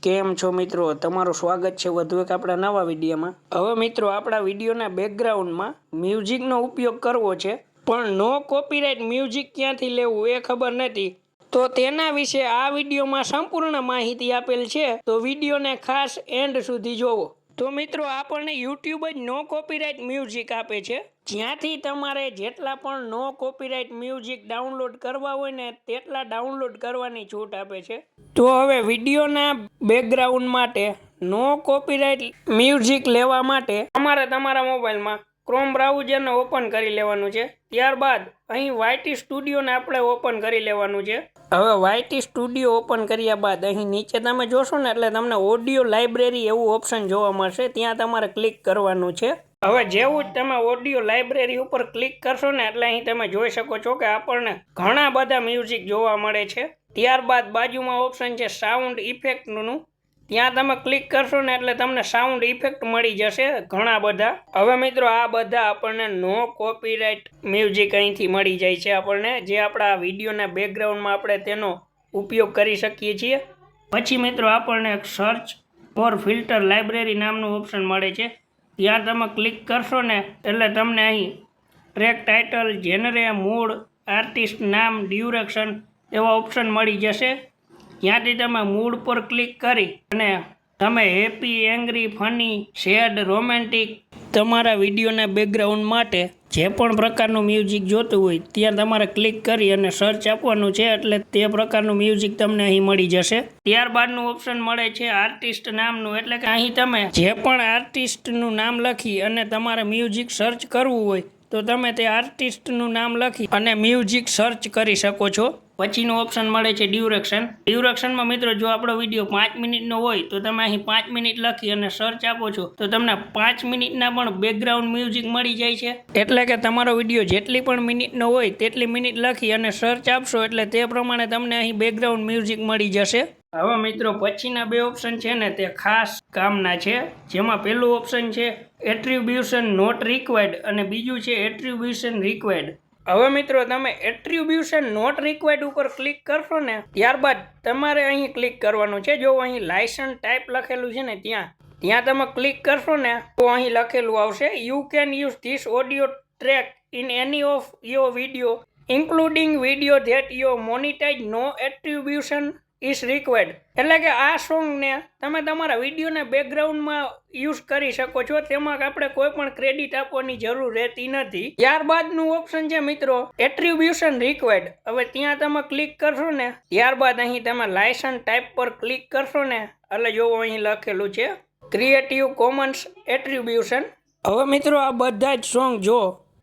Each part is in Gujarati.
કેમ છો મિત્રો? તમારું સ્વાગત છે વધુ એક આપણા નવા વિડીયોમાં. હવે મિત્રો, આપણા વિડીયોના બેકગ્રાઉન્ડમાં મ્યુઝિકનો ઉપયોગ કરવો છે, પણ નો કોપીરાઇટ મ્યુઝિક ક્યાંથી લેવું એ ખબર નથી. તો તેના વિશે આ વિડીયોમાં સંપૂર્ણ માહિતી આપેલ છે, તો વિડીયોને ખાસ એન્ડ સુધી જોવો. તો મિત્રો, આપણને યુટ્યુબ જ નો કોપીરાઇટ મ્યુઝિક આપે છે. જ્યાંથી તમારે જેટલા પણ નો કોપીરાઇટ મ્યુઝિક ડાઉનલોડ કરવા હોય ને, તેટલા ડાઉનલોડ કરવાની છૂટ આપે છે. તો હવે વિડીયોના બેકગ્રાઉન્ડ માટે નો કોપીરાઇટ મ્યુઝિક લેવા માટે તમારે તમારા મોબાઈલમાં ક્રોમ બ્રાઉઝરને ઓપન કરી લેવાનું છે. ત્યારબાદ અહીં વાયટી સ્ટુડિયોને આપણે ઓપન કરી લેવાનું છે. હવે વાયટી સ્ટુડિયો ઓપન કર્યા બાદ અહીં નીચે તમે જોશો ને એટલે તમને ઓડિયો લાઇબ્રેરી એવું ઓપ્શન જોવા મળશે. ત્યાં તમારે ક્લિક કરવાનું છે. હવે જેવું જ તમે ઓડિયો લાઇબ્રેરી ઉપર ક્લિક કરશો ને એટલે અહીં તમે જોઈ શકો છો કે આપણને ઘણા બધા મ્યુઝિક જોવા મળે છે. ત્યારબાદ બાજુમાં ઓપ્શન છે સાઉન્ડ ઇફેક્ટનું ત્યાં તમે ક્લિક કરશો ને એટલે તમને સાઉન્ડ ઇફેક્ટ મળી જશે ઘણા બધા. હવે મિત્રો આ બધા આપણને નો કોપીરાઇટ મ્યુઝિક અહીંથી મળી જાય છે આપણને, જે આપણા વિડીયોના બેકગ્રાઉન્ડમાં આપણે તેનો ઉપયોગ કરી શકીએ છીએ. પછી મિત્રો આપણને સર્ચ ફોર ફિલ્ટર લાઇબ્રેરી નામનું ઓપ્શન મળે છે. ત્યાં તમે ક્લિક કરશો ને એટલે તમને અહીં track title genre mood artist નામ ડ્યુરેક્શન એવા ઓપ્શન મળી જશે. ત્યાંથી તમે મૂડ પર ક્લિક કરી અને તમે happy angry funny sad romantic તમારા વિડીયોના બેકગ્રાઉન્ડ માટે જે પણ પ્રકારનું મ્યુઝિક જોતું હોય ત્યાં તમારે ક્લિક કરી અને સર્ચ આપવાનું છે એટલે તે પ્રકારનું મ્યુઝિક તમને અહીં મળી જશે. ત્યારબાદનું ઓપ્શન મળે છે આર્ટિસ્ટ નામનું એટલે કે અહીં તમે જે પણ આર્ટિસ્ટનું નામ લખી અને તમારે મ્યુઝિક સર્ચ કરવું હોય તો તમે તે આર્ટિસ્ટનું નામ લખી અને મ્યુઝિક સર્ચ કરી શકો છો. પછીનું ઓપ્શન મળે છે ડ્યુરેક્શન ડ્યુરેક્શનમાં મિત્રો, જો આપણો વીડિયો પાંચ મિનિટનો હોય, તો તમે અહીં પાંચ મિનિટ લખી અને સર્ચ આપો છો, તો તમને પાંચ મિનિટના પણ બેકગ્રાઉન્ડ મ્યુઝિક મળી જાય છે. એટલે કે તમારો વીડિયો જેટલી પણ મિનિટનો હોય, તેટલી મિનિટ લખી અને સર્ચ આપશો, એટલે તે પ્રમાણે તમને અહીં બેકગ્રાઉન્ડ મ્યુઝિક મળી જશે. હવે મિત્રો, પછીના બે ઓપ્શન છે ને, તે ખાસ કામના છે. જેમાં પહેલું ઓપ્શન છે એટ્રીબ્યુશન નોટ રિક્વાયર્ડ અને બીજું છે એટ્રીબ્યુશન રિક્વાયર્ડ હવે મિત્રો તમે એટ્રીબ્યુશન નોટ રિક્વાયર્ડ ઉપર ક્લિક કરશો ને, ત્યારબાદ તમારે અહીં ક્લિક કરવાનું છે. જો અહીં લાયસન્સ ટાઈપ લખેલું છે ને ત્યાં ત્યાં તમે ક્લિક કરશો ને, તો અહીં લખેલું આવશે you can use this audio track in any of your video including video that your monetize no attribution is required એટલે કે આ સોંગને તમે તમારા વિડીયોના બેકગ્રાઉન્ડમાં યુઝ કરી શકો છો. તેમાં આપણે કોઈ પણ ક્રેડિટ આપવાની જરૂર રહેતી નથી. ત્યારબાદનું ઓપ્શન છે મિત્રો એટ્રીબ્યુશન રિક્વાયર્ડ હવે ત્યાં તમે ક્લિક કરશો ને, ત્યારબાદ અહીં તમે લાયસન્સ ટાઈપ પર ક્લિક કરશો ને, એટલે જોવો અહીં લખેલું છે ક્રિએટિવ કોમન્સ એટ્રીબ્યુશન હવે મિત્રો આ બધા જ સોંગ જો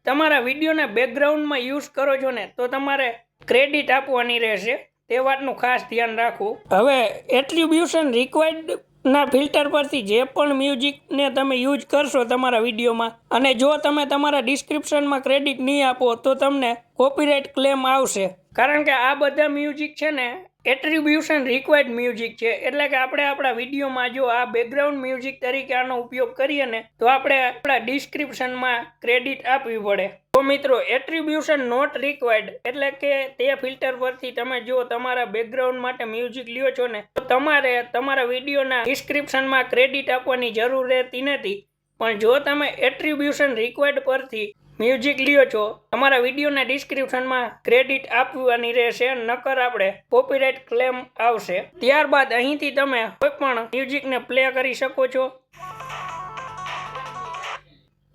તમારા વિડીયોના બેકગ્રાઉન્ડમાં યુઝ કરો છો ને, તો તમારે ક્રેડિટ આપવાની રહેશે. તે વાતનું ખાસ ધ્યાન રાખવું. હવે એટ્રીબ્યુશન રિક્વાયર્ડ ના ફિલ્ટર પરથી જે પણ મ્યુઝિકને તમે યુઝ કરશો તમારા વિડીયોમાં અને જો તમે તમારા ડિસ્ક્રિપ્શનમાં ક્રેડિટ નહીં આપો તો તમને કોપીરાઇટ ક્લેમ આવશે. કારણ કે આ બધા મ્યુઝિક છે ને એટ્રીબ્યુશન રિક્વાયર્ડ મ્યુઝિક છે. એટલે કે આપણે આપણા વિડીયોમાં જો આ બેકગ્રાઉન્ડ મ્યુઝિક તરીકે આનો ઉપયોગ કરીએ ને તો આપણે આપણા ડિસ્ક્રિપ્શનમાં ક્રેડિટ આપવી પડે. તો મિત્રો એટ્રીબ્યુશન નોટ રિક્વાયર્ડ એટલે કે તે ફિલ્ટર પરથી તમે જો તમારા બેકગ્રાઉન્ડ માટે મ્યુઝિક લ્યો છો ને, તો તમારે તમારા વિડીયોના ડિસ્ક્રિપ્શનમાં ક્રેડિટ આપવાની જરૂર રહેતી નથી. પણ જો તમે એટ્રીબ્યુશન રિક્વાયર્ડ પરથી મ્યુઝિક લ્યો છો, તમારા વિડીયોના ડિસ્ક્રિપ્શનમાં ક્રેડિટ આપવાની રહેશે, નકર આપણે કોપીરાઇટ ક્લેમ આવશે. ત્યારબાદ અહીંથી તમે કોઈ પણ મ્યુઝિકને પ્લે કરી શકો છો.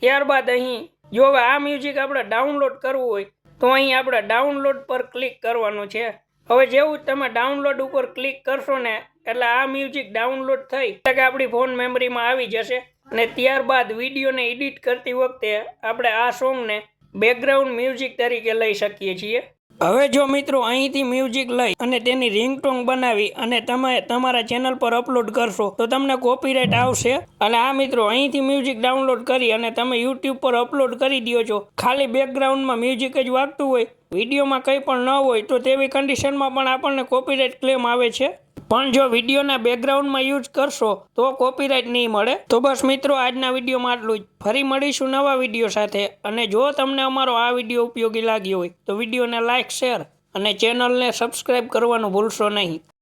ત્યારબાદ અહીં જો હવે આ મ્યુઝિક આપણે ડાઉનલોડ કરવું હોય, તો અહીં આપણે ડાઉનલોડ પર ક્લિક કરવાનું છે. હવે જેવું તમે ડાઉનલોડ ઉપર ક્લિક કરશો ને, એટલે આ મ્યુઝિક ડાઉનલોડ થઈ. એટલે કે આપણી ફોન મેમરીમાં આવી જશે. અને ત્યારબાદ વિડીયોને એડિટ કરતી વખતે આપણે આ સોંગને બેકગ્રાઉન્ડ મ્યુઝિક તરીકે લઈ શકીએ છીએ. હવે જો મિત્રો અહીંથી મ્યુઝિક લઈ અને તેની રિંગટોન બનાવી અને તમે તમારા ચેનલ પર અપલોડ કરશો, તો તમને કોપીરાઇટ આવશે. અને આ મિત્રો અહીંથી મ્યુઝિક ડાઉનલોડ કરી અને તમે યુટ્યુબ પર અપલોડ કરી દો છો. ખાલી બેકગ્રાઉન્ડમાં મ્યુઝિક જ વાગતું હોય વિડીયોમાં કંઈ પણ ન હોય, તો તેવી કન્ડિશનમાં પણ આપણને કોપીરાઇટ ક્લેમ આવે છે. પણ જો વિડીયોના બેકગ્રાઉન્ડમાં યુઝ કરશો, તો કોપીરાઇટ નહીં મળે. તો બસ મિત્રો, આજના વિડીયોમાં આટલું જ. ફરી મળીશું નવા વીડિયો સાથે. અને જો તમને અમારો આ વીડિયો ઉપયોગી લાગ્યો હોય, તો વિડીયોને લાઇક શેર અને ચેનલને સબસ્ક્રાઈબ કરવાનું ભૂલશો નહીં.